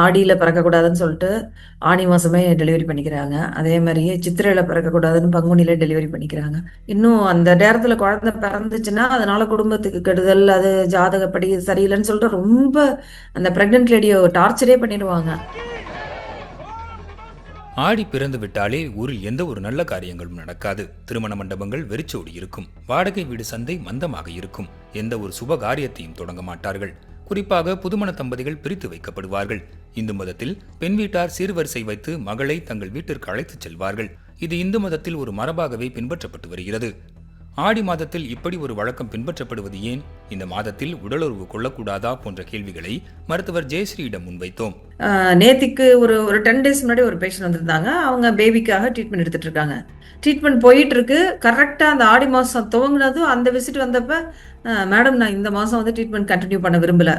ஆடியில் பிறக்கக்கூடாதுன்னு சொல்லிட்டு ஆனி மாதமே டெலிவரி பண்ணிக்கிறாங்க. அதே மாதிரியே சித்திரையில் பிறக்கக்கூடாதுன்னு பங்குனியில் டெலிவரி பண்ணிக்கிறாங்க. இன்னும் அந்த நேரத்தில் குழந்தை பிறந்துச்சுன்னா அதனால குடும்பத்துக்கு கெடுதல் அது ஜாதகப்படி சரியில்லைன்னு சொல்லிட்டு ரொம்ப அந்த ப்ரெக்னென்ட் லேடியை டார்ச்சரே பண்ணிடுவாங்க. ஆடி பிறந்து விட்டாலே ஊரில் எந்த ஒரு நல்ல காரியங்களும் நடக்காது. திருமண மண்டபங்கள் வெறிச்சோடி இருக்கும். வாடகை வீடு சந்தை மந்தமாக இருக்கும். எந்த ஒரு சுப காரியத்தையும் தொடங்க மாட்டார்கள். குறிப்பாக புதுமண தம்பதிகள் பிரித்து வைக்கப்படுவார்கள். இந்து மதத்தில் பெண் வீட்டார் சீர்வரிசை வைத்து மகளை தங்கள் வீட்டிற்கு அழைத்துச் செல்வார்கள். இது இந்து மதத்தில் ஒரு மரபாகவே பின்பற்றப்பட்டு வருகிறது. ஆடி மாதத்தில் இப்படி ஒரு வழக்கம் பின்பற்றப்படுவது ஏன்? இந்த மாதத்தில் உடலுறவு கொள்ளக்கூடாதா போன்ற கேள்விகளை மருத்துவர் ஜெயஸ்ரீயிடம் முன்வைத்தோம். நேத்திக்கு ஒரு ஒரு டென் டேஸ் முன்னாடி ஒரு பேஷண்ட் வந்திருந்தாங்க. அவங்க பேபிக்காக ட்ரீட்மெண்ட் எடுத்துட்டு இருக்காங்க ட்ரீட்மெண்ட் போயிட்டு இருக்கு கரெக்டாக அந்த ஆடி மாதம் துவங்கினதும் அந்த விசிட் வந்தப்ப மேடம் நான் இந்த மாதம் வந்து ட்ரீட்மெண்ட் கண்டினியூ பண்ண விரும்பல.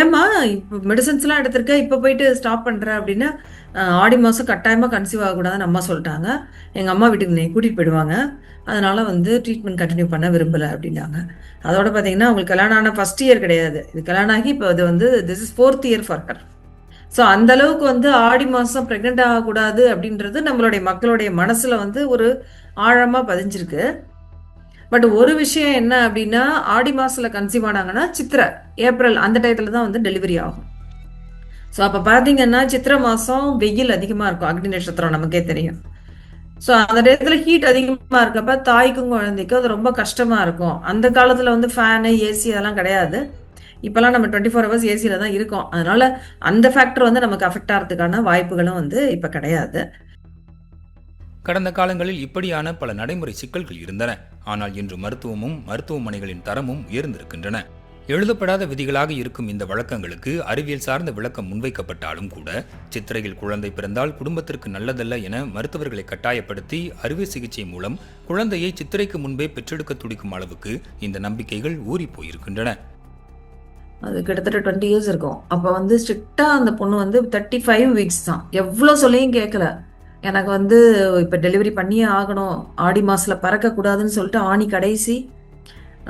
ஏம்மா இப்போ மெடிசன்ஸ்லாம் எடுத்திருக்க இப்போ போயிட்டு ஸ்டாப் பண்ணுறேன் அப்படின்னா ஆடி மாதம் கட்டாயமாக கன்சீவ் ஆகக்கூடாதுன்னு அம்மா சொல்லிட்டாங்க. எங்கள் அம்மா வீட்டுக்கு நீ கூட்டிகிட்டு போயிடுவாங்க. அதனால் வந்து ட்ரீட்மெண்ட் கண்டினியூ பண்ண விரும்பலை அப்படின்னாங்க. அதோட பார்த்தீங்கன்னா அவங்களுக்கு கல்யாணம் ஆன ஃபஸ்ட் இயர் கிடையாது. இது கல்யாணம் ஆகி இப்போ அது வந்து this is fourth year for her so அந்த அளவுக்கு வந்து ஆடி மாதம் ப்ரெக்னென்ட் ஆகக்கூடாது அப்படின்றது நம்மளுடைய மக்களுடைய மனசில் வந்து ஒரு ஆழமாக பதிஞ்சிருக்கு. பட் ஒரு விஷயம் என்ன அப்படின்னா ஆடி மாதத்தில் கன்சீவ் ஆனாங்கன்னா சித்திரை ஏப்ரல் அந்த டயத்தில் தான் வந்து டெலிவரி ஆகும். ஸோ அப்போ பார்த்தீங்கன்னா சித்திரை மாதம் வெயில் அதிகமாக இருக்கும். அக்னி நட்சத்திரம் நமக்கே தெரியும். ஸோ அந்த டயத்தில் ஹீட் அதிகமாக இருக்கப்ப தாய்க்கும் குழந்தைக்கும் அது ரொம்ப கஷ்டமாக இருக்கும். அந்த காலத்தில் வந்து ஃபேனு ஏசி அதெல்லாம் கிடையாது. இப்போல்லாம் நம்ம டுவெண்ட்டி ஃபோர் ஹவர்ஸ் ஏசியில் தான் இருக்கோம். அதனால அந்த ஃபேக்டர் வந்து நமக்கு அஃபெக்ட் ஆகிறதுக்கான வாய்ப்புகளும் வந்து இப்போ கிடையாது. கடந்த காலங்களில் இப்படியான பல நடைமுறை சிக்கல்கள் இருந்தன. ஆனால் இன்று மருத்துவமும் மருத்துவமனைகளின் தரமும் உயர்ந்திருக்கின்றன. எழுதப்படாத விதிகளாக இருக்கும் இந்த வழக்கங்களுக்கு அறிவியல் சார்ந்த விளக்கம் முன்வைக்கப்பட்டாலும் கூட சித்திரையில் குழந்தை பிறந்தால் குடும்பத்திற்கு நல்லதல்ல என மருத்துவர்களை கட்டாயப்படுத்தி அறுவை சிகிச்சை மூலம் குழந்தையை சித்திரைக்கு முன்பே பெற்றெடுக்க துடிக்கும் அளவுக்கு இந்த நம்பிக்கைகள் ஊறி போயிருக்கின்றன. அது கிட்டத்தட்ட டுவெண்ட்டி இயர்ஸ் இருக்கும். அப்போ வந்து ஸ்ட்ரிக்டாக அந்த பொண்ணு வந்து தேர்ட்டி ஃபைவ் வீக்ஸ் தான். எவ்வளோ சொல்லியும் கேட்கல எனக்கு வந்து இப்போ டெலிவரி பண்ணியே ஆகணும். ஆடி மாதத்தில் பறக்கக்கூடாதுன்னு சொல்லிட்டு ஆணி கடைசி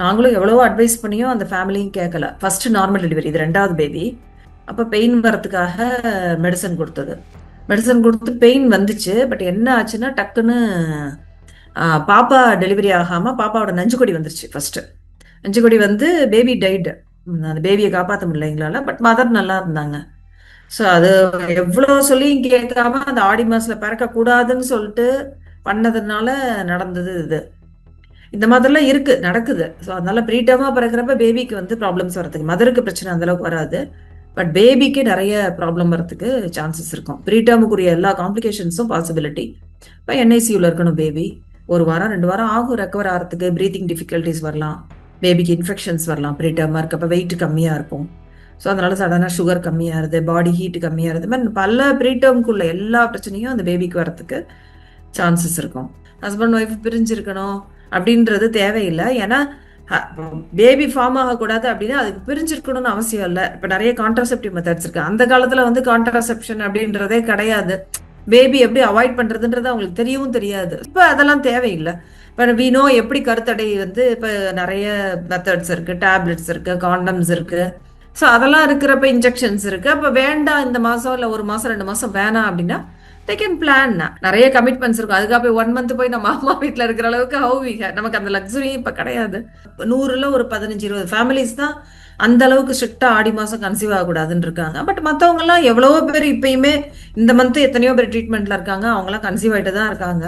நாங்களும் எவ்வளவோ அட்வைஸ் பண்ணியும் அந்த ஃபேமிலியும் கேட்கல ஃபஸ்ட்டு நார்மல் டெலிவரி இது ரெண்டாவது பேபி அப்போ பெயின் வரதுக்காக மெடிசன் கொடுத்தது. மெடிசன் கொடுத்து பெயின் வந்துச்சு. பட் என்ன ஆச்சுன்னா டக்குன்னு பாப்பா டெலிவரி ஆகாமல் பாப்பாவோட நஞ்சுக்கொடி வந்துருச்சு ஃபர்ஸ்ட் நஞ்சுக்கொடி வந்து பேபி டைடு அந்த பேபியை காப்பாற்ற முடியல எங்களால். பட் மதர் நல்லா இருந்தாங்க. ஸோ அது எவ்வளோ சொல்லியும் கேட்காம அந்த ஆடி மாசத்துல பிறக்க கூடாதுன்னு சொல்லிட்டு பண்ணதுனால நடந்தது இது. இந்த மாதிரிலாம் இருக்கு நடக்குது. ஸோ அதனால ப்ரீட்டமாக பிறக்கிறப்ப பேபிக்கு வந்து ப்ராப்ளம்ஸ் வரதுக்கு மதருக்கு பிரச்சனை அந்த அளவுக்கு வராது. பட் பேபிக்கு நிறைய ப்ராப்ளம் வரதுக்கு சான்சஸ் இருக்கும். ப்ரீட்டமுக்குரிய எல்லா காம்ப்ளிகேஷன்ஸும் பாசிபிலிட்டி இப்போ என்ஐசியூவில் இருக்கணும் பேபி ஒரு வாரம் ரெண்டு வாரம் ஆகும் ரெக்கவர் ஆகிறதுக்கு ப்ரீத்திங் டிஃபிகல்ட்டிஸ் வரலாம். பேபிக்கு இன்ஃபெக்ஷன்ஸ் வரலாம். ப்ரீட்டமாக இருக்கப்ப வெயிட் கம்மியாக இருக்கும். ஸோ அதனால சடனாக சுகர் கம்மியாகிறது பாடி ஹீட் கம்மியாகிறது மாதிரி பல ப்ரீட்டமுக்குள்ள எல்லா பிரச்சனையும் அந்த பேபிக்கு வரத்துக்கு சான்சஸ் இருக்கும். ஹஸ்பண்ட் ஒய்ஃப் பிரிஞ்சிருக்கணும் அப்படின்றது தேவையில்லை. ஏன்னா பேபி ஃபார்ம் ஆகக்கூடாது அப்படின்னா அதுக்கு பிரிஞ்சிருக்கணும்னு அவசியம் இல்லை. இப்போ நிறைய கான்ட்ராசெப்டிவ் மெத்தட்ஸ் இருக்கு. அந்த காலத்தில் வந்து கான்ட்ராசெப்ஷன் அப்படின்றதே கிடையாது. பேபி எப்படி அவாய்ட் பண்ணுறதுன்றது அவங்களுக்கு தெரியவும் தெரியாது. இப்போ அதெல்லாம் தேவையில்லை. இப்போ வீணோ எப்படி கருத்தடை வந்து இப்போ நிறைய மெத்தட்ஸ் இருக்குது டேப்லெட்ஸ் இருக்குது காண்டம்ஸ் இருக்குது ஸோ அதெல்லாம் இருக்கிறப்ப இன்ஜெக்ஷன்ஸ் இருக்குது அப்போ வேண்டாம் இந்த மாதம் இல்லை ஒரு மாதம் ரெண்டு மாதம் வேணாம் அப்படின்னா தே கேன் பிளான் நிறைய கமிட்மெண்ட்ஸ் இருக்கும். அதுக்காக போய் ஒன் மந்த் போய் நம்ம அம்மா வீட்டில் இருக்கிற அளவுக்கு ஹவு வி நமக்கு அந்த லக்ஸுரி இப்போ கிடையாது. நூறுல ஒரு பதினஞ்சு இருபது ஃபேமிலிஸ் தான் அந்த அளவுக்கு ஸ்ட்ரிக்டாக ஆடி மாதம் கன்சீவ் ஆகக்கூடாதுன்னு இருக்காங்க. பட் மற்றவங்க எல்லாம் எவ்வளவோ பேர் இப்பயுமே இந்த மந்த் எத்தனையோ பேர் ட்ரீட்மெண்ட்ல இருக்காங்க. அவங்களாம் கன்சீவ் ஆகிட்டு தான் இருக்காங்க.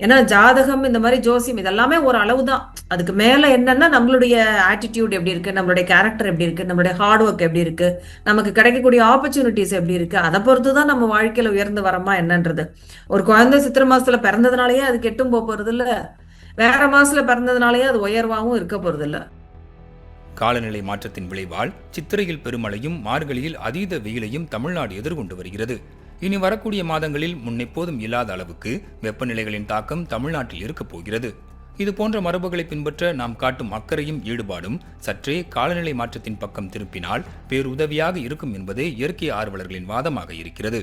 ஏன்னா ஜாதகம் இந்த மாதிரி ஜோசியம் இதெல்லாமே ஒரு அளவு தான் அதுக்கு மேல என்னன்னா நம்மளுடைய ஆட்டிடியூட் எப்படி இருக்கு நம்மளுடைய கேரக்டர் எப்படி இருக்கு நம்மளுடைய ஹார்ட் ஒர்க் எப்படி இருக்கு நமக்கு கிடைக்கக்கூடிய ஆப்பர்ச்சுனிட்டிஸ் எப்படி இருக்கு அதை பொறுத்து தான் நம்ம வாழ்க்கையில உயர்ந்து வரமா என்னன்றது. ஒரு குழந்தை சித்திரை மாசத்துல பிறந்ததுனாலயே அது கெட்டும் போக போறது இல்ல வேற மாசத்துல பிறந்ததுனாலயே அது உயர்வாகவும் இருக்க போறது இல்ல காலநிலை மாற்றத்தின் விளைவால் சித்திரையில் பெருமழையும் மார்கழியில் அதீத வெயிலையும் தமிழ்நாடு எதிர்கொண்டு வருகிறது. இனி வரக்கூடிய மாதங்களில் முன்னெப்போதும் இல்லாத அளவுக்கு வெப்பநிலைகளின் தாக்கம் தமிழ்நாட்டில் இருக்கப் போகிறது. இது போன்ற மரபுகளை பின்பற்ற நாம் காட்டும் அக்கறையும் ஈடுபாடும் சற்றே காலநிலை மாற்றத்தின் பக்கம் திருப்பினால் பேருதவியாக இருக்கும் என்பதே இயற்கை ஆர்வலர்களின் வாதமாக இருக்கிறது.